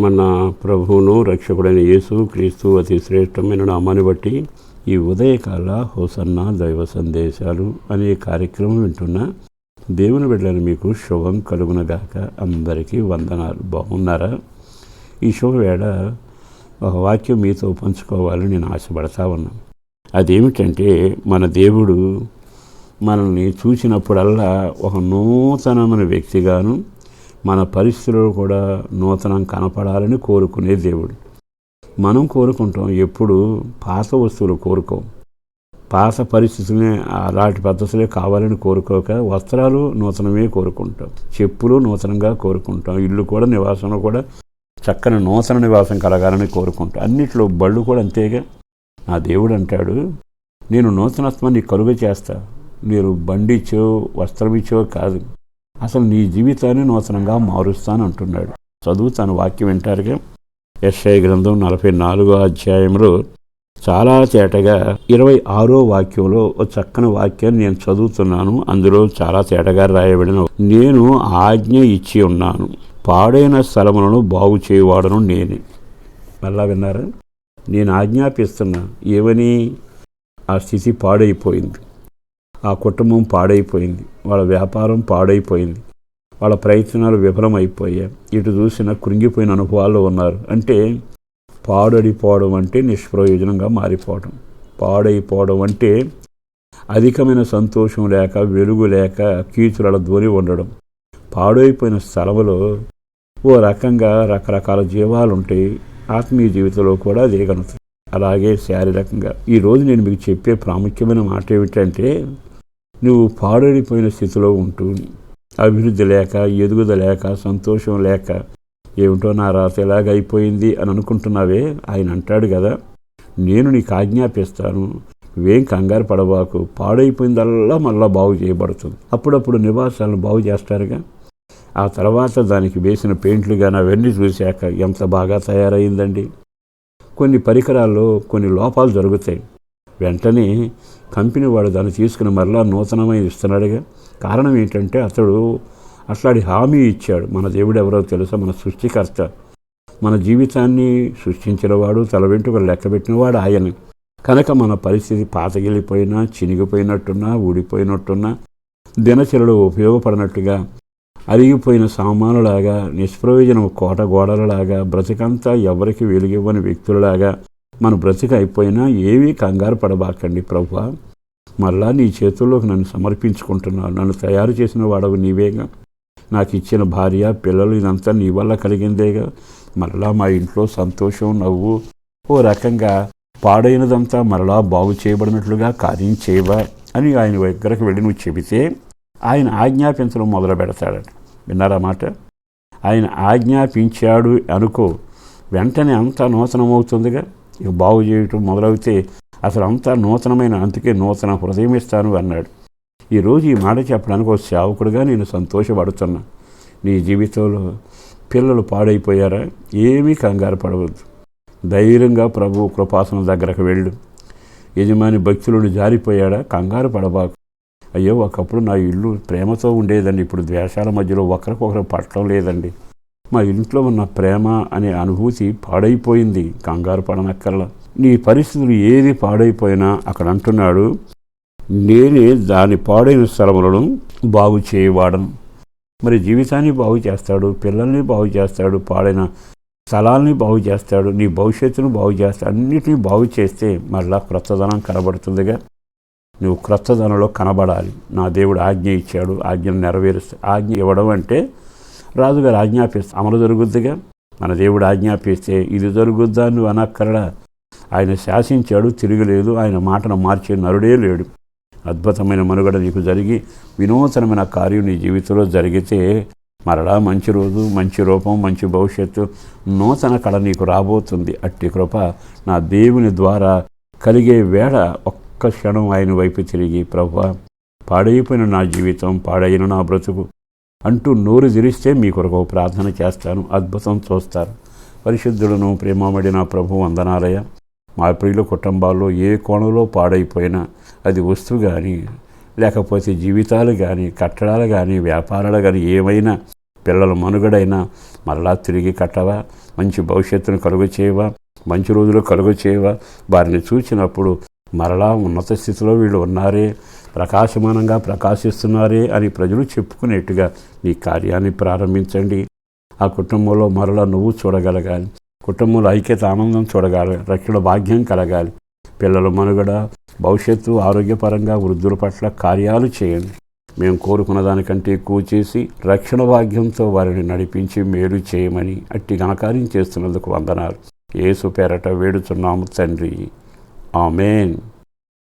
మన ప్రభువును రక్షకుడైన యేసు క్రీస్తు అతి శ్రేష్టమైన నామాన్ని బట్టి ఈ ఉదయకాల హోసన్న దైవ సందేశాలు అనే కార్యక్రమం వింటున్న దేవుని బిడ్డలను మీకు శుభం కలుగునగాక అందరికీ వందనాలు. బాగున్నారా? ఈ శుభవేళ ఒక వాక్యం మీతో పంచుకోవాలని నేను ఆశపడతా ఉన్నాను అదేమిటంటే మన దేవుడు మనల్ని చూసినప్పుడల్లా ఒక నూతనమైన వ్యక్తిగాను మన పరిస్థితులు కూడా నూతనం కనపడాలని కోరుకునే దేవుడు. మనం కోరుకుంటాం ఎప్పుడు పాత వస్తువులు కోరుకోం. పాత పరిస్థితులనే అలాంటి పద్ధతులే కావాలని కోరుకోక వస్త్రాలు నూతనమే కోరుకుంటాం. చెప్పులు నూతనంగా కోరుకుంటాం. ఇల్లు కూడా నివాసంలో కూడా చక్కని నూతన నివాసం కలగాలని కోరుకుంటాం. అన్నిట్లో బళ్ళు కూడా అంతేగా. నా దేవుడు అంటాడు నేను నూతనత్వాన్ని కలుగ చేస్తా మీరు బండి ఇచ్చో వస్త్రం ఇచ్చో కాదు. అసలు నీ జీవితాన్ని నూతనంగా మారుస్తాను అంటున్నాడు. చదువు తన వాక్యం వింటారుగా. ఎస్ఐ గ్రంథం నలభై నాలుగో అధ్యాయంలో చాలా తేటగా ఇరవై ఆరో వాక్యంలో ఒక చక్కని వాక్యాన్ని నేను చదువుతున్నాను. అందులో చాలా తేటగా రాయబడిన నేను ఆజ్ఞ ఇచ్చి ఉన్నాను. పాడైన స్థలములను బాగు చేయవాడను నేనే. మళ్ళా విన్నారా? నేను ఆజ్ఞాపిస్తున్నా. ఏమని? ఆ స్థితి పాడైపోయింది. ఆ కుటుంబం పాడైపోయింది. వాళ్ళ వ్యాపారం పాడైపోయింది. వాళ్ళ ప్రయత్నాలు విఫలమైపోయాయి. ఇటు చూసిన కృంగిపోయిన అనుభవాల్లో ఉన్నారు. అంటే పాడడిపోవడం అంటే నిష్ప్రయోజనంగా మారిపోవడం. పాడైపోవడం అంటే అధికమైన సంతోషం లేక వెలుగు లేక కీచుల ధ్వని ఉండడం. పాడైపోయిన స్థలంలో ఓ రకంగా రకరకాల జీవాలు ఉంటాయి. ఆత్మీయ జీవితంలో కూడా అదే అలాగే శారీరకంగా. ఈరోజు నేను మీకు చెప్పే ప్రాముఖ్యమైన మాట ఏమిటంటే నువ్వు పాడైపోయిన స్థితిలో ఉంటూ అభివృద్ధి లేక ఎదుగుద లేక సంతోషం లేక ఏమిటో నా రాత ఎలాగైపోయింది అయిపోయింది అని అనుకుంటున్నావే? ఆయన అంటాడు కదా. నేను నీకు ఆజ్ఞాపిస్తాను. ఇవేం కంగారు పడబాకు. పాడైపోయిందల్లా మళ్ళా బాగు చేయబడుతుంది. అప్పుడప్పుడు నివాసాలను బాగు చేస్తారుగా. ఆ తర్వాత దానికి వేసిన పెయింట్లు కానీ అవన్నీ చూశాక ఎంత బాగా తయారైందండి? కొన్ని పరికరాల్లో కొన్ని లోపాలు జరుగుతాయి. వెంటనే కంపెనీ వాడు దాన్ని తీసుకుని మరలా నూతనమైన ఇస్తున్నాడుగా. కారణం ఏంటంటే అతడు అట్లాంటి హామీ ఇచ్చాడు. మన దేవుడు ఎవరో తెలుసా? మన సృష్టికర్త. మన జీవితాన్ని సృష్టించినవాడు తల వెంట్రుకలు లెక్కబెట్టినవాడు ఆయన. కనుక మన పరిస్థితి పాతగిలిపోయినా చినిగిపోయినట్టున్నా ఊడిపోయినట్టున్నా దినచర్యలో ఉపయోగపడినట్టుగా అరిగిపోయిన సామానులాగా నిష్ప్రయోజనం కోట గోడలలాగా బ్రతికంతా ఎవరికి వెలుగివ్వని వ్యక్తులలాగా మన బ్రతిక అయిపోయినా ఏమీ కంగారు పడబాకండి ప్రభు. మళ్ళా నీ చేతుల్లోకి నన్ను సమర్పించుకుంటున్నాను నన్ను తయారు చేసిన వాడవు నీవేగా. నాకు ఇచ్చిన భార్య పిల్లలు ఇదంతా నీ వల్ల కలిగిందేగా. మరలా మా ఇంట్లో సంతోషం నవ్వు ఓ రకంగా పాడైనదంతా మరలా బాగు చేయబడినట్లుగా కార్యం చేయవా అని ఆయన దగ్గరకు వెళ్ళి నువ్వు చెబితే ఆయన ఆజ్ఞాపించడం మొదలు పెడతాడట. విన్నారా మాట? ఆయన ఆజ్ఞాపించాడు అనుకో వెంటనే అంతా నూతనమవుతుందిగా. ఇక బాగు చేయటం మొదలవుతే అసలు అంతా నూతనమైన అందుకే నూతన హృదయం ఇస్తాను అన్నాడు. ఈరోజు ఈ మాట చెప్పడానికి ఒక సేవకుడుగా నేను సంతోషపడుతున్నా. నీ జీవితంలో పిల్లలు పాడైపోయారా? ఏమీ కంగారు పడవద్దు. ధైర్యంగా ప్రభు కృపాసనం దగ్గరకు వెళ్ళు. యజమాని భక్తులను జారిపోయాడా? కంగారు పడబాకు. అయ్యో ఒకప్పుడు నా ఇల్లు ప్రేమతో ఉండేదండి. ఇప్పుడు ద్వేషాల మధ్యలో ఒకరికొకరు పట్టడం లేదండి. మా ఇంట్లో ఉన్న ప్రేమ అనే అనుభూతి పాడైపోయింది. కంగారు పడనక్కర్ల. నీ పరిస్థితులు ఏది పాడైపోయినా అక్కడ అంటున్నాడు నేనే దాని పాడైన స్థలములను బాగు చేయవాడను. మరి జీవితాన్ని బాగు చేస్తాడు పిల్లల్ని బాగు చేస్తాడు పాడైన స్థలాల్ని బాగు చేస్తాడు నీ భవిష్యత్తును బాగు చేస్తాడు అన్నిటినీ బాగు చేస్తే మళ్ళా క్రొత్తదనం కనబడుతుందిగా. నువ్వు క్రొత్తదనంలో కనబడాలి. నా దేవుడు ఆజ్ఞ ఇచ్చాడు ఆజ్ఞను నెరవేరుస్తా ఆజ్ఞ ఇవ్వడం అంటే రాజుగారు ఆజ్ఞాపిస్తా అమలు జరుగుద్దిగా? మన దేవుడు ఆజ్ఞాపిస్తే ఇది జరుగుద్దా నువ్వు అనక్కరడా ఆయన శాసించాడు తిరగలేదు ఆయన మాటను మార్చే నరుడే లేడు. అద్భుతమైన మనుగడ నీకు జరిగి వినూతనమైన కార్యం నీ జీవితంలో జరిగితే మరలా మంచి రోజు మంచి రూపం మంచి భవిష్యత్తు నూతన కళ నీకు రాబోతుంది. అట్టి కృప నా దేవుని ద్వారా కలిగే వేళ ఒక్క క్షణం ఆయన వైపు తిరిగి ప్రభు పాడైపోయిన నా జీవితం పాడైన నా బ్రతుకు అంటూ నోరు తెరిస్తే మీ కొరకు ప్రార్థన చేస్తాను. అద్భుతం చూస్తారు. పరిశుద్ధులను ప్రేమమడిన ప్రభు వందనాలయ. మా ప్రియుల కుటుంబాల్లో ఏ కోణంలో పాడైపోయినా అది వస్తువు కానీ లేకపోతే జీవితాలు కానీ కట్టడాలు కానీ వ్యాపారాలు కానీ ఏమైనా పిల్లల మనుగడైనా మరలా తిరిగి కట్టవా? మంచి భవిష్యత్తును కలుగు చేయవా? మంచి రోజులు కలుగు చేయవా? వారిని చూసినప్పుడు మరలా ఉన్నత స్థితిలో వీళ్ళు ఉన్నారే? ప్రకాశమానంగా ప్రకాశిస్తున్నారే అని ప్రజలు చెప్పుకునేట్టుగా నీ కార్యాన్ని ప్రారంభించండి. ఆ కుటుంబంలో మరలా నువ్వు చూడగలగాలి. కుటుంబంలో ఐక్యత ఆనందం చూడగాలి. రక్షణ భాగ్యం కలగాలి. పిల్లల మనుగడ భవిష్యత్తు ఆరోగ్యపరంగా వృద్ధుల పట్ల కార్యాలు చేయండి. మేము కోరుకున్న దానికంటే ఎక్కువ చేసి రక్షణ భాగ్యంతో వారిని నడిపించి మేలు చేయమని అట్టి ఘనకార్యం చేస్తున్నందుకు వందనాలు. ఏసు పేరట వేడుచున్నాము తండ్రి. ఆమెన్.